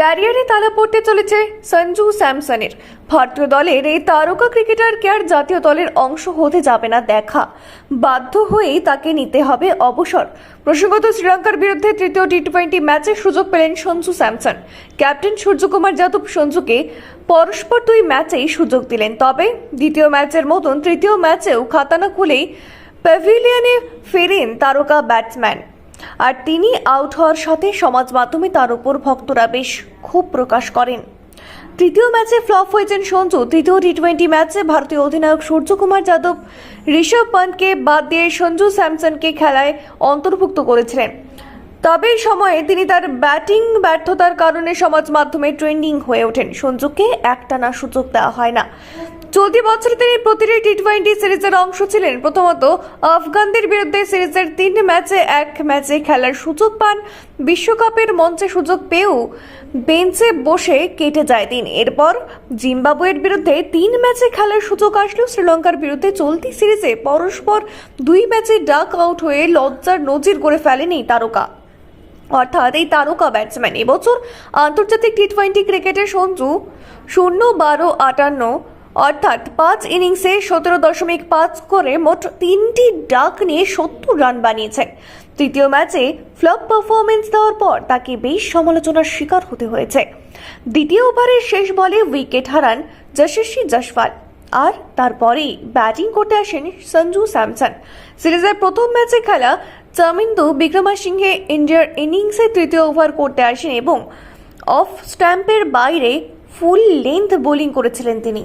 ক্যারিয়ারে তালা পড়তে চলেছে সঞ্জু স্যামসনের। ভারতীয় দলের এই তারকা ক্রিকেটারকে আর জাতীয় দলের অংশ হতে যাবে না দেখা। বাধ্য হয়েই তাকে নিতে হবে অবসর। প্রসঙ্গত শ্রীলঙ্কার বিরুদ্ধে তৃতীয় টি টোয়েন্টি ম্যাচের সুযোগ পেলেন সঞ্জু স্যামসন। ক্যাপ্টেন সূর্যকুমার যাদব সঞ্জুকে পরস্পর দুই ম্যাচেই সুযোগ দিলেন। তবে দ্বিতীয় ম্যাচের মতন তৃতীয় ম্যাচেও খাতানা খুলেই প্যাভিলিয়নে ফেরেন তারকা ব্যাটসম্যান। আর তিনি আউট হওয়ার সাথে সমাজ মাধ্যমে তার উপর ভক্তরা বেশ ক্ষোভ প্রকাশ করেন। তৃতীয় ম্যাচে ফ্লপ হয়েছেন সঞ্জু। তৃতীয় টি টোয়েন্টি ম্যাচে ভারতীয় অধিনায়ক সূর্যকুমার যাদব, ঋষভ পন্থকে বাদ দিয়ে সঞ্জু স্যামসনকে খেলায় অন্তর্ভুক্ত করেছিলেন। তবে এই সময়ে তিনি তার ব্যাটিং ব্যর্থতার কারণে সমাজ মাধ্যমে ট্রেন্ডিং হয়ে ওঠেন। সঞ্জুকে একটানা সুযোগ দেওয়া হয় না। চলতি বছর তিনি প্রতিটি টি টোয়েন্টি সিরিজের অংশ ছিলেন। প্রথমত, আফগানদের বিরুদ্ধে সিরিজের তিন ম্যাচে এক ম্যাচে খেলার সুযোগ পান। বিশ্বকাপের মঞ্চে সুযোগ পেয়েও বেঞ্চে বসে কেটে যায় দিন এরপর জিম্বাবুয়ের বিরুদ্ধে তিন ম্যাচে খেলার সুযোগ আসলেও শ্রীলঙ্কার বিরুদ্ধে চলতি সিরিজে পরস্পর দুই ম্যাচে ডাক আউট হয়ে লজ্জার নজির করে ফেলেন তারকা। অর্থাৎ এই তারকা ব্যাটসম্যান এবছর আন্তর্জাতিক টি টোয়েন্টি ক্রিকেটে সঞ্জু শূন্য বারো আটান্ন অর্থাৎ পাঁচ ইনিংসে সতেরো দশমিক পাঁচ করে মোট তিনটি ডাক নিয়ে সত্তর রান বানিয়েছেন তৃতীয় ম্যাচে ফ্লপ পারফরমেন্স দেওয়ার পর তাকে বেশ সমালোচনার শিকার হতে হয়েছে। দ্বিতীয় ওভারের শেষ বলে উইকেট হারান যশস্বী জসওয়াল আর তারপরেই ব্যাটিং করতে আসেন সঞ্জু স্যামসন। সিরিজের প্রথম ম্যাচে খেলা চামিন্দু বিক্রমাসিংহে ইন্ডিয়ার ইনিংসে তৃতীয় ওভার করতে আসেন এবং অফ স্ট্যাম্পের বাইরে ফুল লেন্থ বোলিং করেছিলেন তিনি।